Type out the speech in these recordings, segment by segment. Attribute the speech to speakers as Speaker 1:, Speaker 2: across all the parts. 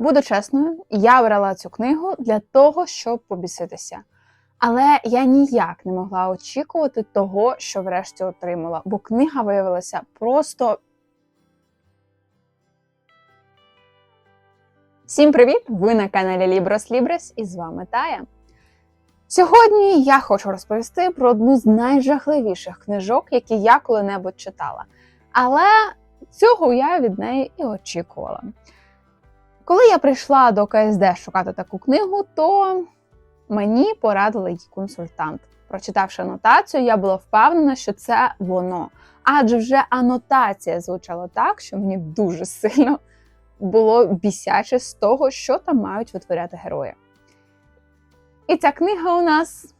Speaker 1: Буду чесною, я брала цю книгу для того, щоб побіситися. Але я ніяк не могла очікувати того, що врешті отримала, бо книга виявилася просто. Всім привіт! Ви на каналі Libros Libres і з вами Тая. Сьогодні я хочу розповісти про одну з найжахливіших книжок, які я коли-небудь читала. Але цього я від неї і очікувала. Коли я прийшла до КСД шукати таку книгу, то мені порадила її консультант. Прочитавши анотацію, я була впевнена, що це воно. Адже вже анотація звучала так, що мені дуже сильно було бісяче з того, що там мають витворяти герої. І ця книга у нас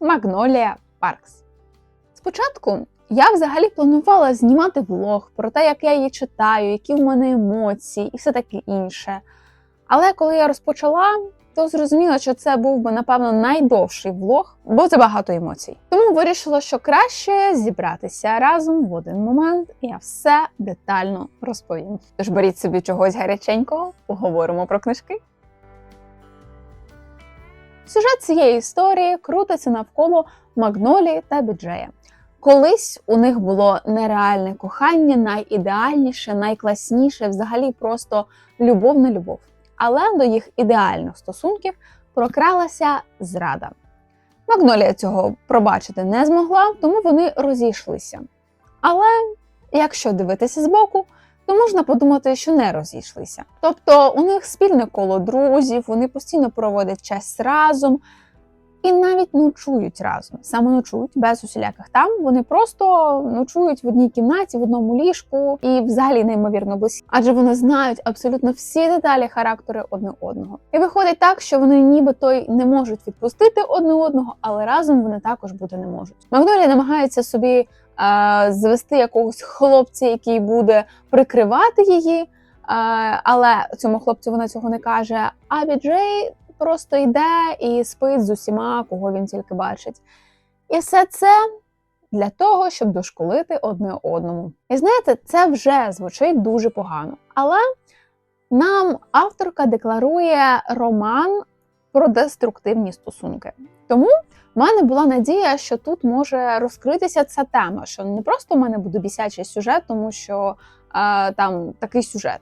Speaker 1: Магнолія Паркс. Спочатку я взагалі планувала знімати влог про те, як я її читаю, які в мене емоції і все таке інше. Але коли я розпочала, то зрозуміла, що це був би, напевно, найдовший влог, бо це багато емоцій. Тому вирішила, що краще зібратися разом в один момент, і я все детально розповім. Тож беріть собі чогось гаряченького, поговоримо про книжки. Сюжет цієї історії крутиться навколо Магнолії та Біджея. Колись у них було нереальне кохання, найідеальніше, найкласніше, взагалі просто любов на любов. Але до їх ідеальних стосунків прокралася зрада. Магнолія цього пробачити не змогла, тому вони розійшлися. Але якщо дивитися збоку, то можна подумати, що не розійшлися. Тобто у них спільне коло друзів, вони постійно проводять час разом і навіть ночують разом. Саме ночують без усіляких там. Вони просто ночують в одній кімнаті, в одному ліжку і взагалі неймовірно близькі. Адже вони знають абсолютно всі деталі характери одне одного. І виходить так, що вони ніби той не можуть відпустити одне одного, але разом вони також бути не можуть. Магнолія намагається собі. е, Звести якогось хлопця, який буде прикривати її, е, але цьому хлопцю вона цього не каже. А Біджей просто йде і спить з усіма, кого він тільки бачить. І все це для того, щоб дошколити одне одному. І знаєте, це вже звучить дуже погано. Але нам авторка декларує роман про деструктивні стосунки. Тому в мене була надія, що тут може розкритися ця тема, що не просто в мене буде бісячий сюжет, тому що е, там такий сюжет.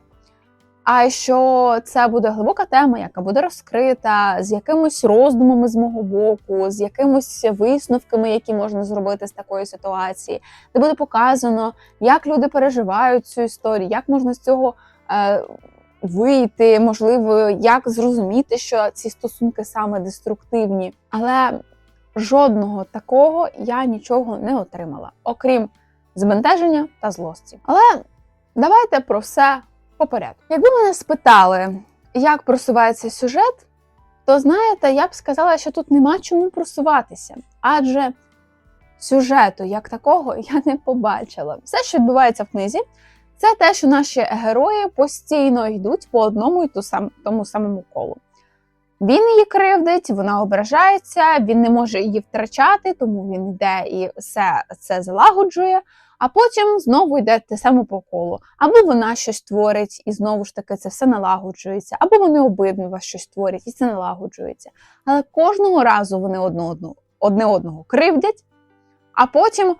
Speaker 1: А що це буде глибока тема, яка буде розкрита з якимось роздумами з мого боку, з якимось висновками, які можна зробити з такої ситуації, де буде показано, як люди переживають цю історію, як можна з цього е, вийти, можливо, як зрозуміти, що ці стосунки саме деструктивні. Але жодного такого я нічого не отримала, окрім збентеження та злості. Але давайте про все по. Якби мене спитали, як просувається сюжет, то знаєте, я б сказала, що тут нема чому просуватися, адже сюжету як такого я не побачила. Все, що відбувається в книзі, це те, що наші герої постійно йдуть по одному і тому самому колу. Він її кривдить, вона ображається, він не може її втрачати, тому він йде і все це залагоджує. А потім знову йде те саме по колу. Або вона щось творить, і знову ж таки це все налагоджується, або вони обидва щось творять, і це налагоджується. Але кожного разу вони одне одного, одне одного кривдять, а потім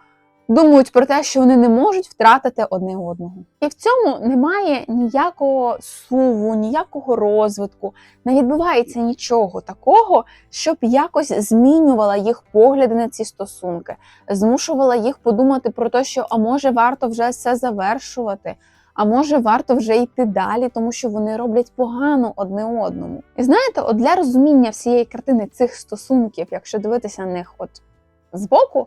Speaker 1: думають про те, що вони не можуть втратити одне одного. І в цьому немає ніякого суву, ніякого розвитку, не відбувається нічого такого, щоб якось змінювала їх погляди на ці стосунки, змушувала їх подумати про те, що а може варто вже все завершувати. А може варто вже йти далі, тому що вони роблять погано одне одному. І знаєте, от для розуміння всієї картини цих стосунків, якщо дивитися на них от збоку,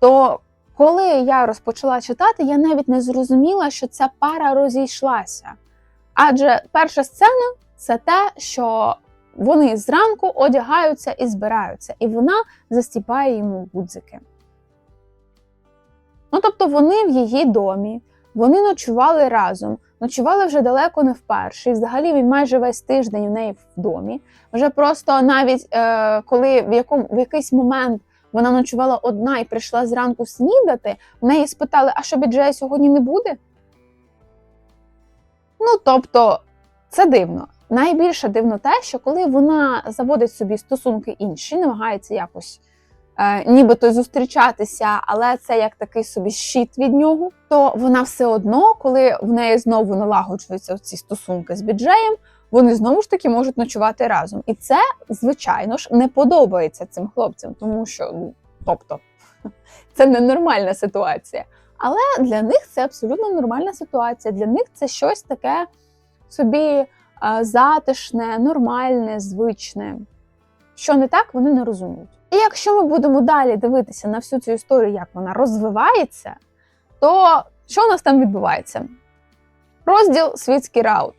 Speaker 1: то коли я розпочала читати, я навіть не зрозуміла, що ця пара розійшлася. Адже перша сцена це те, що вони зранку одягаються і збираються, і вона застіпає йому гудзики. Ну, тобто вони в її домі, вони ночували разом, ночували вже далеко не вперше. І взагалі він майже весь тиждень у неї в домі. Вже просто навіть е, коли в, якому, в якийсь момент вона ночувала одна і прийшла зранку снідати, в неї спитали, а що Біджея сьогодні не буде? Ну, тобто, це дивно. найбільше дивно те, що коли вона заводить собі стосунки інші, намагається якось е, нібито зустрічатися, але це як такий собі щит від нього, то вона все одно, коли в неї знову налагоджуються ці стосунки з біджеєм, вони знову ж таки можуть ночувати разом. І це, звичайно ж, не подобається цим хлопцям, тому що, ну, тобто, це ненормальна ситуація. Але для них це абсолютно нормальна ситуація. Для них це щось таке собі е, затишне, нормальне, звичне. Що не так, вони не розуміють. І якщо ми будемо далі дивитися на всю цю історію, як вона розвивається, то що у нас там відбувається? Розділ світський раут.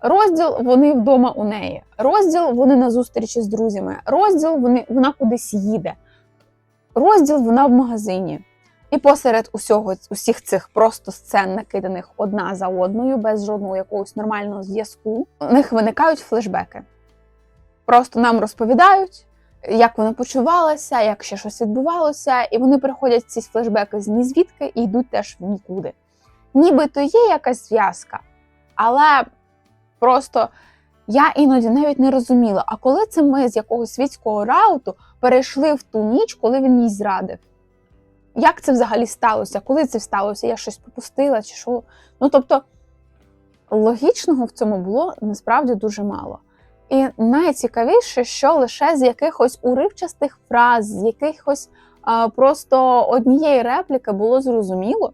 Speaker 1: Розділ вони вдома у неї. Розділ вони на зустрічі з друзями. Розділ вони, вона кудись їде. Розділ вона в магазині. І посеред усього усіх цих просто сцен, накиданих одна за одною, без жодного якогось нормального зв'язку, у них виникають флешбеки. Просто нам розповідають, як вона почувалася, як ще щось відбувалося, і вони приходять ці флешбеки з нізвідки і йдуть теж в нікуди. Нібито є якась зв'язка, але просто я іноді навіть не розуміла, а коли це ми з якогось світського рауту перейшли в ту ніч, коли він їй зрадив. Як це взагалі сталося? Коли це сталося? Я щось пропустила чи що? Ну тобто логічного в цьому було насправді дуже мало. І найцікавіше, що лише з якихось уривчастих фраз, з якихось а, просто однієї репліки було зрозуміло,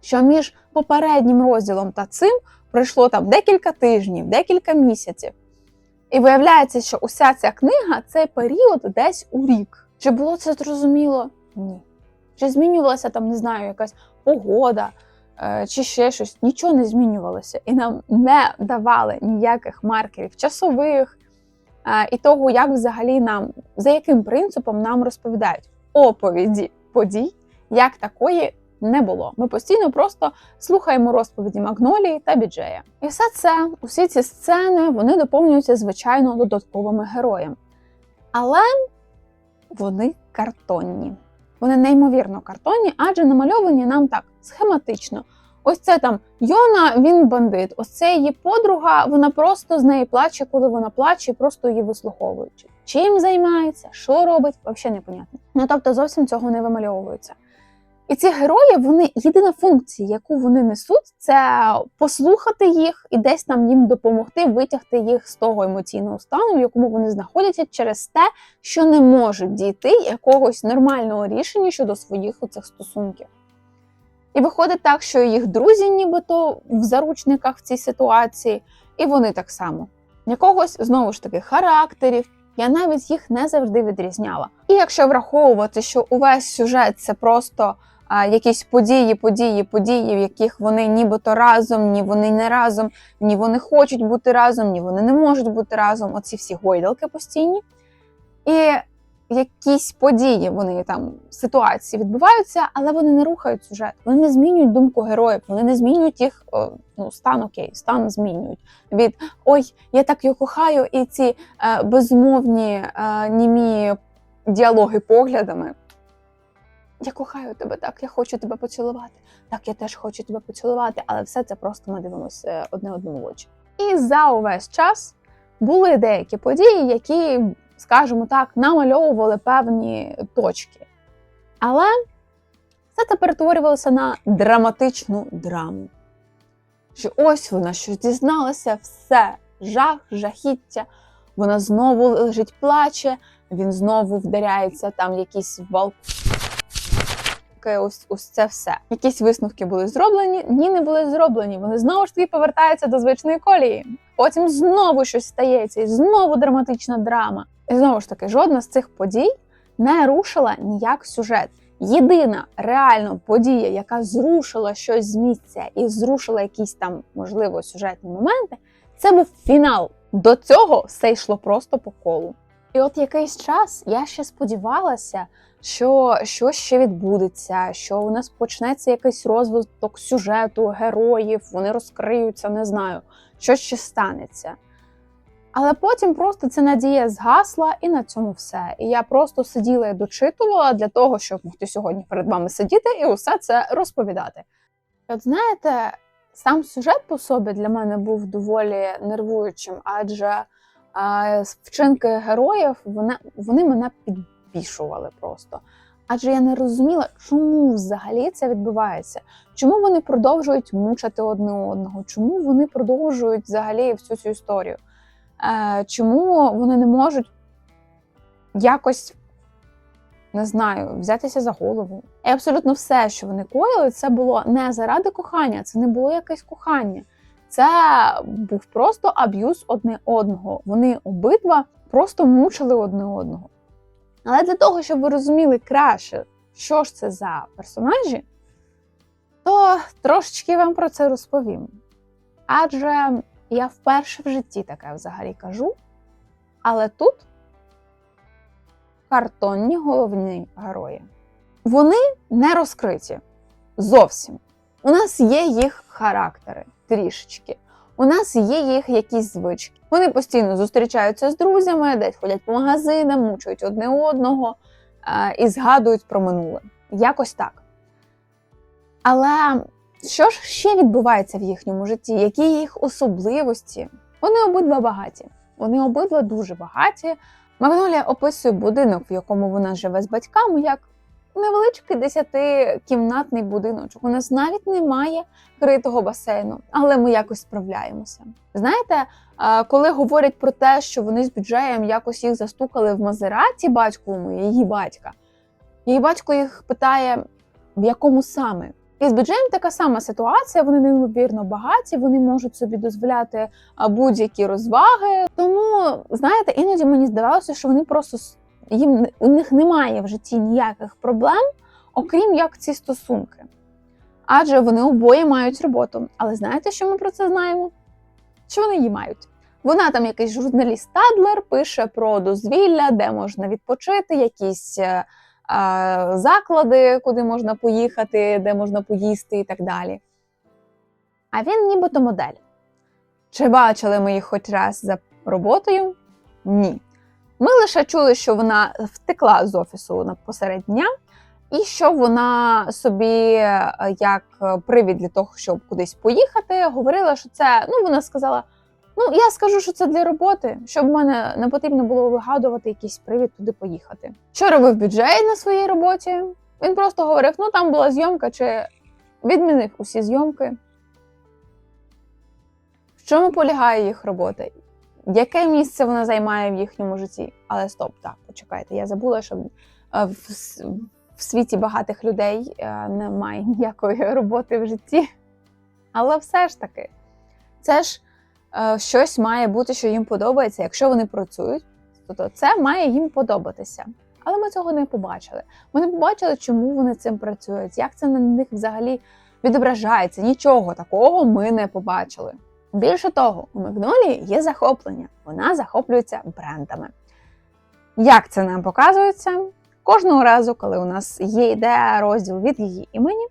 Speaker 1: що між попереднім розділом та цим пройшло там декілька тижнів, декілька місяців. І виявляється, що уся ця книга це період десь у рік. Чи було це зрозуміло? Ні. Чи змінювалася там, не знаю, якась погода е, чи ще щось. Нічого не змінювалося. І нам не давали ніяких маркерів часових е, і того, як взагалі нам, за яким принципом нам розповідають оповіді подій, як такої не було. Ми постійно просто слухаємо розповіді Магнолії та Біджея. І все це, усі ці сцени, вони доповнюються, звичайно, додатковими героями. Але вони картонні. Вони неймовірно картонні, адже намальовані нам так схематично. Ось це там Йона, він бандит. Ось це її подруга, вона просто з неї плаче, коли вона плаче, просто її вислуховуючи. Чим займається, що робить, взагалі непонятно. Ну тобто зовсім цього не вимальовується. І ці герої, вони єдина функція, яку вони несуть, це послухати їх і десь там їм допомогти витягти їх з того емоційного стану, в якому вони знаходяться через те, що не можуть дійти якогось нормального рішення щодо своїх оцих стосунків. І виходить так, що їх друзі, нібито в заручниках в цій ситуації, і вони так само. Якогось знову ж таки характерів, я навіть їх не завжди відрізняла. І якщо враховувати, що увесь сюжет це просто якісь події, події, події, в яких вони нібито разом, ні вони не разом, ні вони хочуть бути разом, ні вони не можуть бути разом. Оці всі гойдалки постійні. І якісь події, вони там ситуації відбуваються, але вони не рухають сюжет, вони не змінюють думку героїв, вони не змінюють їх ну, стан окей, стан змінюють. Від ой, я так його кохаю, і ці е, безмовні е, німі діалоги поглядами. Я кохаю тебе так, я хочу тебе поцілувати. Так, я теж хочу тебе поцілувати, але все це просто ми дивимося одне одному в очі. І за увесь час були деякі події, які, скажімо так, намальовували певні точки. Але все це перетворювалося на драматичну драму. Що ось вона щось дізналася, все, жах, жахіття. Вона знову лежить, плаче, він знову вдаряється там в якийсь балкон ось ось це все. Якісь висновки були зроблені, ні, не були зроблені. Вони знову ж таки повертаються до звичної колії. Потім знову щось стається, і знову драматична драма. І знову ж таки, жодна з цих подій не рушила ніяк сюжет. Єдина реальна подія, яка зрушила щось з місця і зрушила якісь там, можливо, сюжетні моменти, це був фінал. До цього все йшло просто по колу. І от якийсь час я ще сподівалася, що щось ще відбудеться, що у нас почнеться якийсь розвиток сюжету, героїв, вони розкриються, не знаю, що ще станеться. Але потім просто ця надія згасла, і на цьому все. І я просто сиділа і дочитувала для того, щоб могти сьогодні перед вами сидіти і усе це розповідати. От знаєте, Сам сюжет по собі для мене був доволі нервуючим, адже а, вчинки героїв вони, вони мене підбішували просто. Адже я не розуміла, чому взагалі це відбувається, чому вони продовжують мучити одне одного, чому вони продовжують взагалі всю цю історію, е, чому вони не можуть якось не знаю, взятися за голову. І абсолютно все, що вони коїли, це було не заради кохання, це не було якесь кохання. Це був просто аб'юз одне одного. Вони обидва просто мучили одне одного. Але для того, щоб ви розуміли краще, що ж це за персонажі, то трошечки вам про це розповім. Адже я вперше в житті таке взагалі кажу. Але тут картонні головні герої. Вони не розкриті зовсім. У нас є їх характери трішечки. У нас є їх якісь звички. Вони постійно зустрічаються з друзями, десь ходять по магазинам, мучують одне одного е і згадують про минуле. Якось так. Але що ж ще відбувається в їхньому житті? Які їх особливості? Вони обидва багаті. Вони обидва дуже багаті. Магнолія описує будинок, в якому вона живе з батьками, як невеличкий десятикімнатний будиночок. У нас навіть немає критого басейну, але ми якось справляємося. Знаєте, коли говорять про те, що вони з бюджеєм якось їх застукали в Мазераті батьковому, її батька, її батько їх питає, в якому саме. І з бюджетом така сама ситуація. Вони неймовірно багаті, вони можуть собі дозволяти будь-які розваги. Тому знаєте, іноді мені здавалося, що вони просто їм у них немає в житті ніяких проблем, окрім як ці стосунки. Адже вони обоє мають роботу. Але знаєте, що ми про це знаємо? Що вони її мають? Вона там якийсь журналіст Тадлер пише про дозвілля, де можна відпочити, якісь е, заклади, куди можна поїхати, де можна поїсти і так далі. А він нібито модель. Чи бачили ми їх хоч раз за роботою? Ні. Ми лише чули, що вона втекла з офісу на посеред дня, і що вона собі, е, як привід для того, щоб кудись поїхати, говорила, що це, ну, вона сказала. Ну, я скажу, що це для роботи, щоб в мене не потрібно було вигадувати якийсь привід туди поїхати. Що робив бюджет на своїй роботі? Він просто говорив: ну там була зйомка, чи відмінив усі зйомки. В чому полягає їх робота? Яке місце вона займає в їхньому житті? Але стоп, так, почекайте, я забула, що е, в світі багатих людей е, немає ніякої роботи в житті. Але все ж таки, це ж. Е, щось має бути, що їм подобається. Якщо вони працюють, то це має їм подобатися. Але ми цього не побачили. Ми не побачили, чому вони цим працюють, як це на них взагалі відображається. Нічого такого ми не побачили. Більше того, у Магнолії є захоплення, вона захоплюється брендами. Як це нам показується? Кожного разу, коли у нас є ідея розділ від її імені,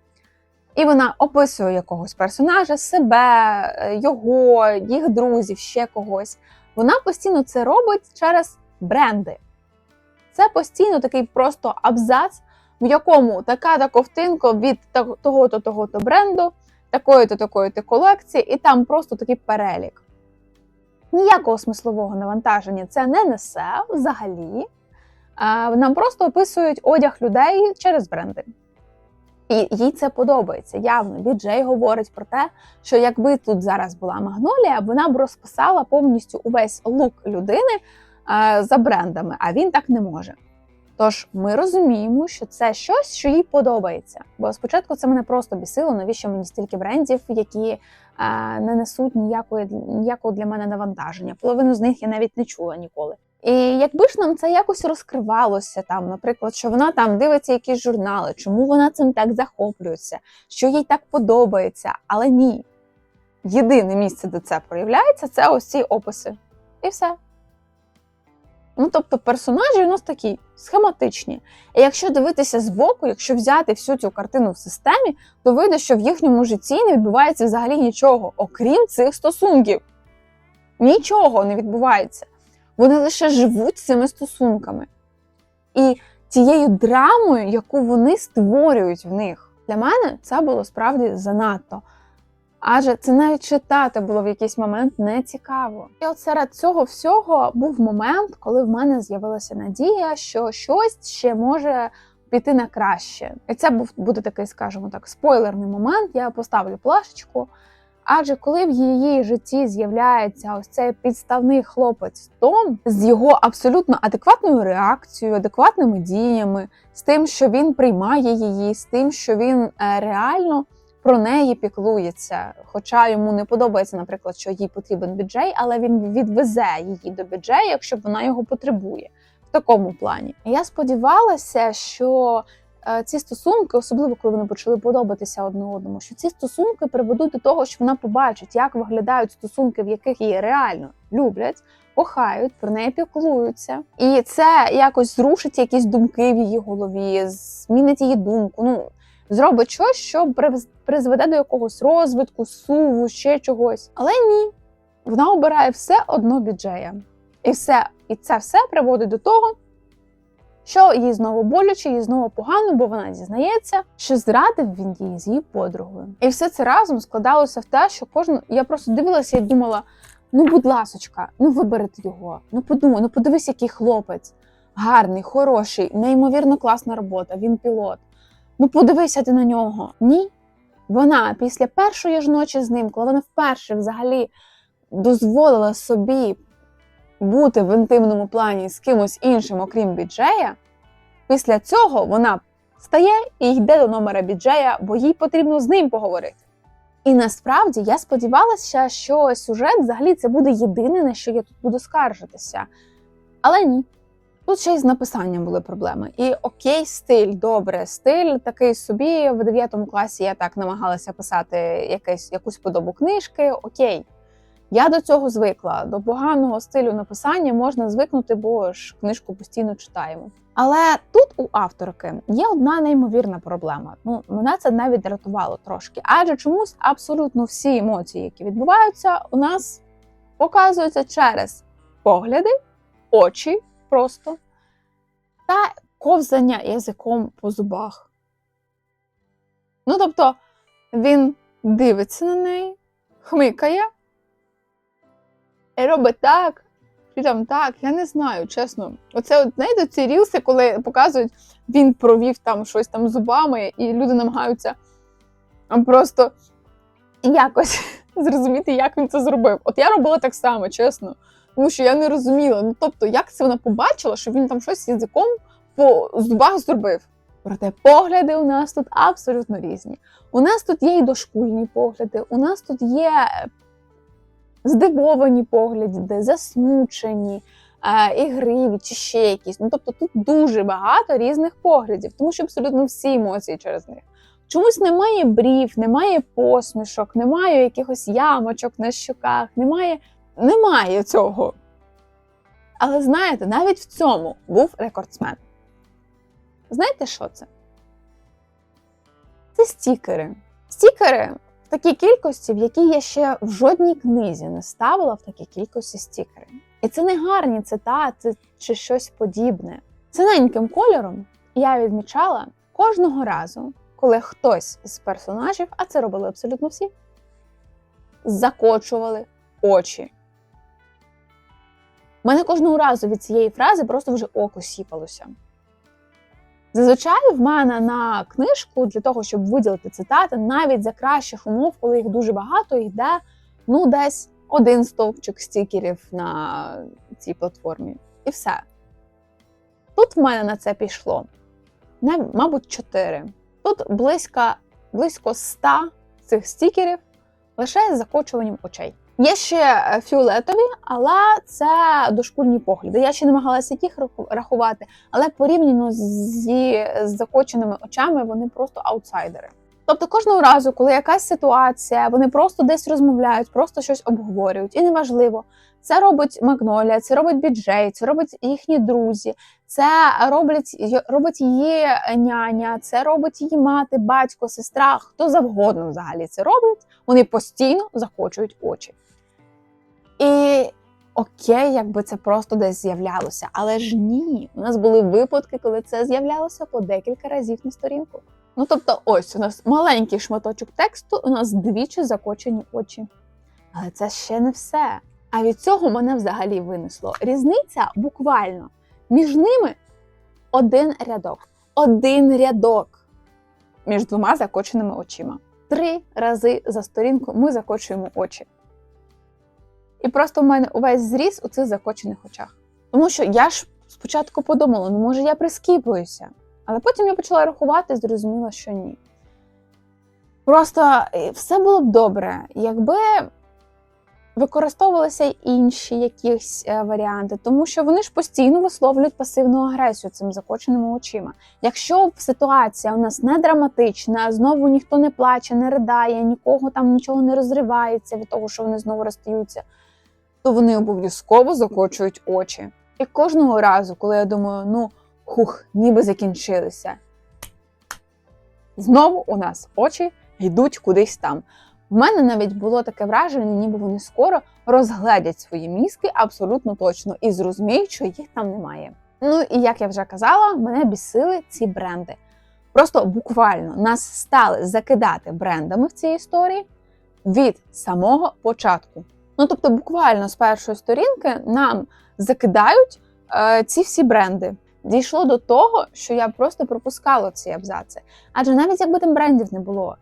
Speaker 1: і вона описує якогось персонажа, себе, е, його, їх друзів, ще когось. Вона постійно це робить через бренди. Це постійно такий просто абзац, в якому така-та ковтинка від того-то того-то бренду, такої-то такої-то колекції, і там просто такий перелік. Ніякого смислового навантаження це не несе взагалі. Нам просто описують одяг людей через бренди. І їй це подобається. Явно Біджей говорить про те, що якби тут зараз була магнолія, вона б розписала повністю увесь лук людини за брендами, а він так не може. Тож ми розуміємо, що це щось, що їй подобається. Бо спочатку це мене просто бісило, навіщо мені стільки брендів, які е, не несуть ніякої ніякого для мене навантаження. Половину з них я навіть не чула ніколи. І якби ж нам це якось розкривалося, там, наприклад, що вона там дивиться якісь журнали, чому вона цим так захоплюється, що їй так подобається, але ні. Єдине місце, де це проявляється, це ось ці описи. І все. Ну, тобто, персонажі у нас такі схематичні. І якщо дивитися збоку, якщо взяти всю цю картину в системі, то вийде, що в їхньому житті не відбувається взагалі нічого, окрім цих стосунків. Нічого не відбувається. Вони лише живуть цими стосунками. І цією драмою, яку вони створюють в них, для мене це було справді занадто. Адже це навіть читати було в якийсь момент не цікаво. І от серед цього всього був момент, коли в мене з'явилася надія, що щось ще може піти на краще. І це був буде такий, скажімо так, спойлерний момент. Я поставлю плашечку. Адже коли в її житті з'являється ось цей підставний хлопець Том з його абсолютно адекватною реакцією, адекватними діями, з тим, що він приймає її, з тим, що він е, реально про неї піклується. Хоча йому не подобається, наприклад, що їй потрібен біджей, але він відвезе її до біджею, якщо вона його потребує. В такому плані. Я сподівалася, що е, ці стосунки, особливо коли вони почали подобатися одне одному, що ці стосунки приведуть до того, що вона побачить, як виглядають стосунки, в яких її реально люблять, кохають, про неї піклуються, і це якось зрушить якісь думки в її голові, змінить її думку. Ну зробить щось, що призведе до якогось розвитку, суву, ще чогось. Але ні, вона обирає все одно біджея. І все, і це все приводить до того, що їй знову боляче, їй знову погано, бо вона дізнається, що зрадив він її з її подругою. І все це разом складалося в те, що кожен. Я просто дивилася і думала: ну, будь ласочка, ну виберете його. Ну подумай, ну подивись, який хлопець. Гарний, хороший, неймовірно класна робота, він пілот. Ну подивися ти на нього. Ні. Вона після першої ж ночі з ним, коли вона вперше взагалі дозволила собі бути в інтимному плані з кимось іншим, окрім біджея, після цього вона встає і йде до номера біджея, бо їй потрібно з ним поговорити. І насправді я сподівалася, що сюжет взагалі це буде єдине, на що я тут буду скаржитися. Але ні. Тут ще й з написанням були проблеми. І окей, стиль, добре, стиль такий собі. В 9 класі я так намагалася писати якесь, якусь подобу книжки. Окей. Я до цього звикла. До поганого стилю написання можна звикнути, бо ж книжку постійно читаємо. Але тут у авторки є одна неймовірна проблема. Ну, мене це навіть дратувало трошки. Адже чомусь абсолютно всі емоції, які відбуваються, у нас показуються через погляди, очі просто та ковзання язиком по зубах. Ну, тобто, він дивиться на неї, хмикає і робить так, чи там так, я не знаю, чесно. Оце от знаєте, ці рілси, коли показують, він провів там щось там зубами, і люди намагаються просто якось зрозуміти, як він це зробив. От я робила так само, чесно. Тому що я не розуміла. Ну тобто, як це вона побачила, що він там щось язиком по зубах зробив. Проте погляди у нас тут абсолютно різні. У нас тут є і дошкульні погляди, у нас тут є здивовані погляди, засмучені, е, ігриві чи ще якісь. Ну тобто тут дуже багато різних поглядів, тому що абсолютно всі емоції через них. Чомусь немає брів, немає посмішок, немає якихось ямочок на щоках, немає, немає цього. Але знаєте, навіть в цьому був рекордсмен. Знаєте, що це? Це стікери. Стікери в такій кількості, в якій я ще в жодній книзі не ставила в такій кількості стікери. І це не гарні цитати чи щось подібне. Синеньким кольором я відмічала кожного разу, коли хтось з персонажів, а це робили абсолютно всі, закочували очі. У мене кожного разу від цієї фрази просто вже око сіпалося. Зазвичай в мене на книжку для того, щоб виділити цитати, навіть за кращих умов, коли їх дуже багато, йде ну десь один стовпчик стікерів на цій платформі. І все. Тут в мене на це пішло, мабуть, 4. Тут близько, близько 100 цих стікерів лише з закочуванням очей. Є ще е, фіолетові, але це дошкульні погляди. Я ще намагалася їх рахувати, але порівняно зі закоченими очами вони просто аутсайдери. Тобто кожного разу, коли якась ситуація, вони просто десь розмовляють, просто щось обговорюють, і неважливо, це робить Магнолія, це робить Біджей, це робить їхні друзі, це роблять, робить її няня, це робить її мати, батько, сестра, хто завгодно взагалі це роблять. Вони постійно захочують очі. І окей, якби це просто десь з'являлося, але ж ні. У нас були випадки, коли це з'являлося по декілька разів на сторінку. Ну тобто, ось у нас маленький шматочок тексту, у нас двічі закочені очі. Але це ще не все. А від цього мене взагалі винесло. Різниця буквально між ними один рядок. Один рядок між двома закоченими очима. Три рази за сторінку ми закочуємо очі. І просто в мене увесь зріс у цих закочених очах. Тому що я ж спочатку подумала, ну може я прискіпуюся. Але потім я почала рахувати і зрозуміла, що ні. Просто е, все було б добре, якби використовувалися й інші якісь е, варіанти, тому що вони ж постійно висловлюють пасивну агресію цим закоченими очима. Якщо ситуація у нас не драматична, знову ніхто не плаче, не ридає, нікого там нічого не розривається від того, що вони знову розстаються, то вони обов'язково закочують очі. І кожного разу, коли я думаю, ну хух, ніби закінчилися. Знову у нас очі йдуть кудись там. В мене навіть було таке враження, ніби вони скоро розгледять свої мізки абсолютно точно і зрозуміють, що їх там немає. Ну і як я вже казала, мене бісили ці бренди. Просто буквально нас стали закидати брендами в цій історії від самого початку. Ну тобто, буквально з першої сторінки нам закидають е, ці всі бренди. Дійшло до того, що я просто пропускала ці абзаци. Адже навіть якби там брендів не було,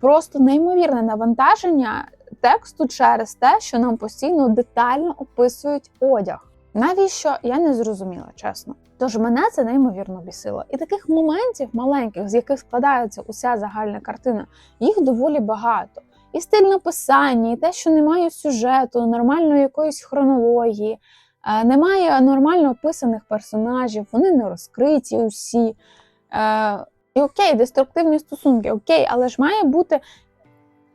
Speaker 1: просто неймовірне навантаження тексту через те, що нам постійно детально описують одяг. Навіщо я не зрозуміла, чесно. Тож мене це неймовірно бісило. І таких моментів маленьких, з яких складається уся загальна картина, їх доволі багато. І стиль написання, і те, що немає сюжету, нормальної якоїсь хронології, е, немає нормально описаних персонажів, вони не розкриті усі. Е, І окей, деструктивні стосунки, окей, але ж має бути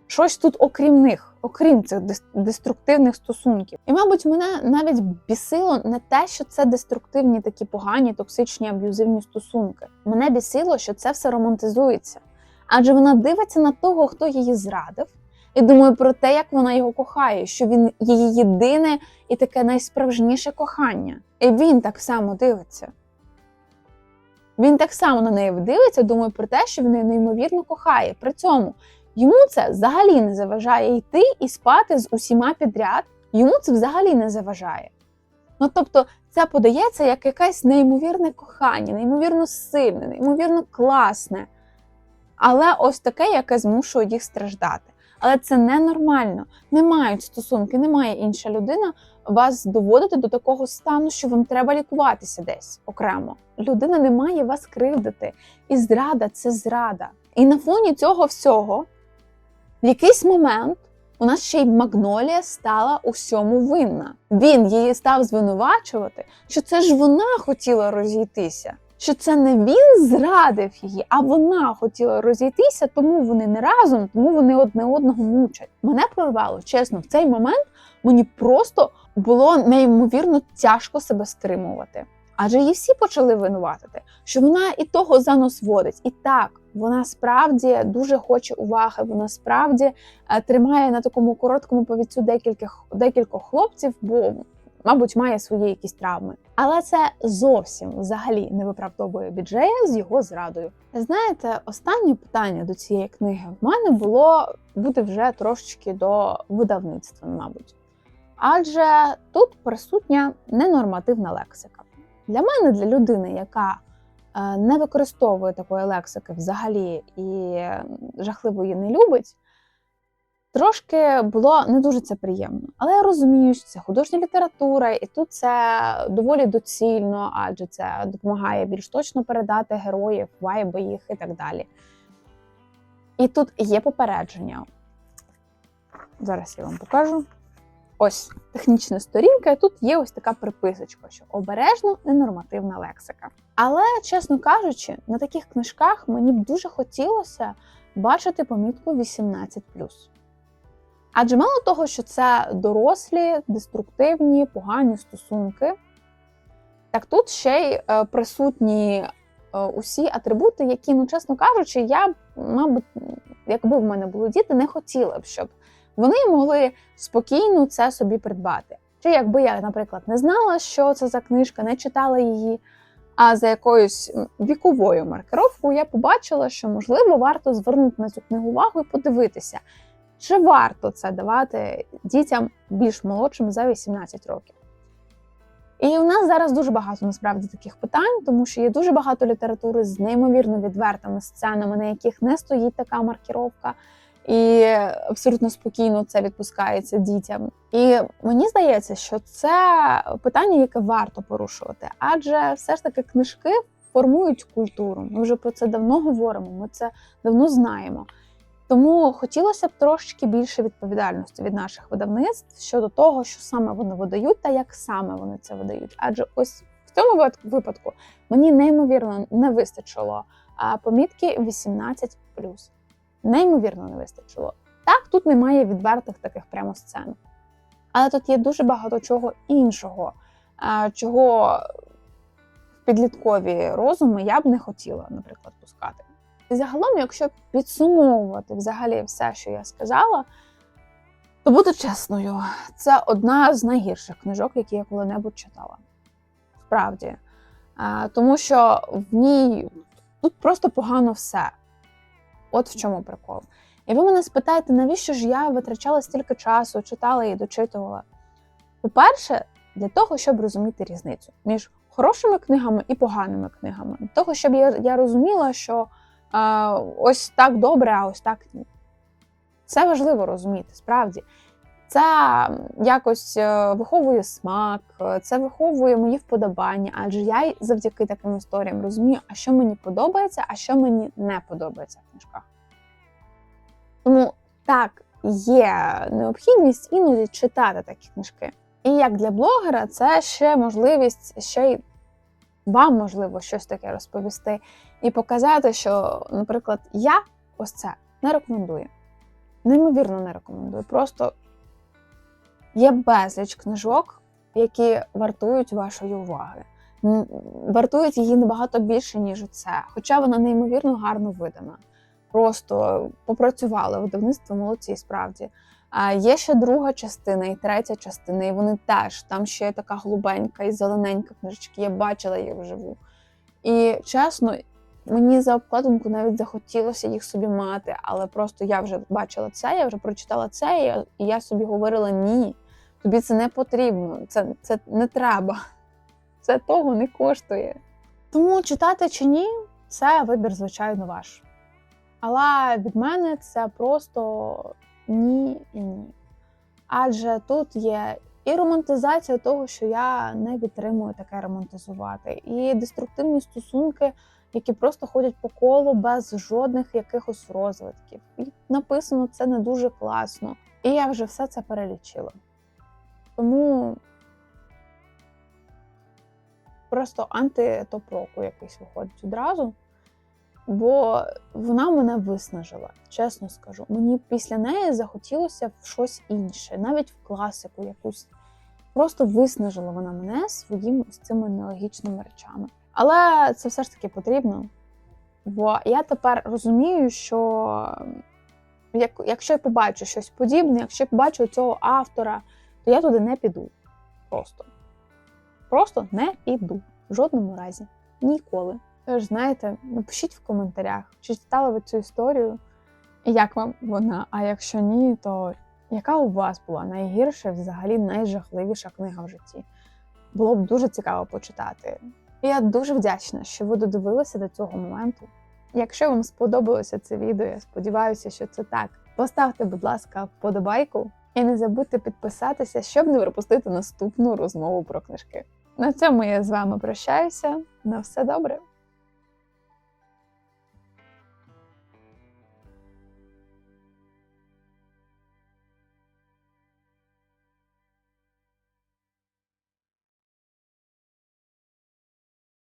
Speaker 1: щось тут окрім них, окрім цих деструктивних стосунків. І, мабуть, мене навіть бісило не те, що це деструктивні такі погані, токсичні, аб'юзивні стосунки. Мене бісило, що це все романтизується. Адже вона дивиться на того, хто її зрадив, і думає про те, як вона його кохає, що він її єдине і таке найсправжніше кохання. І він так само дивиться. Він так само на неї дивиться, думає про те, що він її неймовірно кохає. При цьому йому це взагалі не заважає йти і спати з усіма підряд. Йому це взагалі не заважає. Ну тобто, це подається як якесь неймовірне кохання, неймовірно сильне, неймовірно класне. Але ось таке, яке змушує їх страждати. Але це ненормально. Не мають стосунки, не має інша людина вас доводити до такого стану, що вам треба лікуватися десь окремо. Людина не має вас кривдити. І зрада це зрада. І на фоні цього всього, в якийсь момент, у нас ще й Магнолія стала усьому винна. Він її став звинувачувати, що це ж вона хотіла розійтися. Що це не він зрадив її, а вона хотіла розійтися, тому вони не разом, тому вони одне одного мучать. Мене прорвало, чесно, в цей момент мені просто було неймовірно тяжко себе стримувати. Адже її всі почали винуватити, що вона і того за нос водить. І так, вона справді дуже хоче уваги, вона справді е, тримає на такому короткому повідцю декількох, декількох хлопців, бо, мабуть, має свої якісь травми. Але це зовсім взагалі не виправдовує біджея з його зрадою. Знаєте, останнє питання до цієї книги в мене було бути вже трошечки до видавництва, мабуть. Адже тут присутня ненормативна лексика. Для мене, для людини, яка е, не використовує такої лексики взагалі і жахливо її не любить, трошки було не дуже це приємно. Але я розумію, що це художня література, і тут це доволі доцільно, адже це допомагає більш точно передати героїв, вайби їх і так далі. І тут є попередження. Зараз я вам покажу. Ось технічна сторінка, і тут є ось така приписочка, що обережно ненормативна лексика. Але, чесно кажучи, на таких книжках мені б дуже хотілося бачити помітку 18. Адже мало того, що це дорослі, деструктивні, погані стосунки, так тут ще й е, присутні е, усі атрибути, які, ну чесно кажучи, я, мабуть, якби в мене були діти, не хотіла б, щоб вони могли спокійно це собі придбати. Чи якби я, наприклад, не знала, що це за книжка, не читала її, А за якоюсь віковою маркировкою я побачила, що можливо варто звернути на цю книгу увагу і подивитися, чи варто це давати дітям більш молодшим за 18 років. І у нас зараз дуже багато насправді таких питань, тому що є дуже багато літератури з неймовірно відвертими сценами, на яких не стоїть така маркіровка, і абсолютно спокійно це відпускається дітям. І мені здається, що це питання, яке варто порушувати, адже все ж таки книжки формують культуру. Ми вже про це давно говоримо, ми це давно знаємо. Тому хотілося б трошечки більше відповідальності від наших видавництв щодо того, що саме вони видають та як саме вони це видають. Адже ось в цьому випадку мені неймовірно не вистачило помітки 18 Неймовірно не вистачило. Так, тут немає відвертих таких прямо сцен. Але тут є дуже багато чого іншого, чого в підліткові розуми я б не хотіла, наприклад, пускати. І загалом, якщо підсумовувати взагалі все, що я сказала, то буду чесною, це одна з найгірших книжок, які я коли-небудь читала. Справді. Тому що в ній тут просто погано все. От в чому прикол. І ви мене спитаєте, навіщо ж я витрачала стільки часу, читала і дочитувала? По-перше, для того, щоб розуміти різницю між хорошими книгами і поганими книгами. Для того, щоб я розуміла, що а, ось так добре, а ось так ні. Це важливо розуміти, справді. Це якось е, виховує смак, е, це виховує мої вподобання, адже я завдяки таким історіям розумію, а що мені подобається, а що мені не подобається в книжках. Тому так, є необхідність іноді читати такі книжки. І як для блогера, це ще можливість ще й вам можливо щось таке розповісти і показати, що, наприклад, я ось це не рекомендую. Неймовірно не рекомендую. Просто є безліч книжок, які вартують вашої уваги. Вартують її набагато більше, ніж це. Хоча вона неймовірно гарно видана. Просто попрацювали видавництво молодці, справді. А є ще друга частина і третя частина, і вони теж там ще є така голубенька і зелененька книжечки. Я бачила їх вживу. І чесно, мені за обкладинку навіть захотілося їх собі мати, але просто я вже бачила це, я вже прочитала це, і я, собі говорила: ні, тобі це не потрібно, це, це не треба, це того не коштує. Тому читати чи ні, це вибір, звичайно, ваш. Але від мене це просто ні і ні. Адже тут є і романтизація того, що я не підтримую таке романтизувати, і деструктивні стосунки, які просто ходять по колу без жодних якихось розвитків. І написано це не дуже класно. І я вже все це перелічила. Тому просто антитоп-року якийсь виходить одразу. Бо вона мене виснажила, чесно скажу. Мені після неї захотілося в щось інше, навіть в класику якусь. Просто виснажила вона мене своїм з цими нелогічними речами. Але це все ж таки потрібно. Бо я тепер розумію, що як, якщо я побачу щось подібне, якщо я побачу цього автора, то я туди не піду. Просто. Просто не піду. В жодному разі. Ніколи. Тож, знаєте, напишіть в коментарях, чи читали ви цю історію, і як вам вона. А якщо ні, то яка у вас була найгірша, взагалі найжахливіша книга в житті? Було б дуже цікаво почитати. Я дуже вдячна, що ви додивилися до цього моменту. Якщо вам сподобалося це відео, я сподіваюся, що це так. Поставте, будь ласка, вподобайку і не забудьте підписатися, щоб не пропустити наступну розмову про книжки. На цьому я з вами прощаюся. На все добре!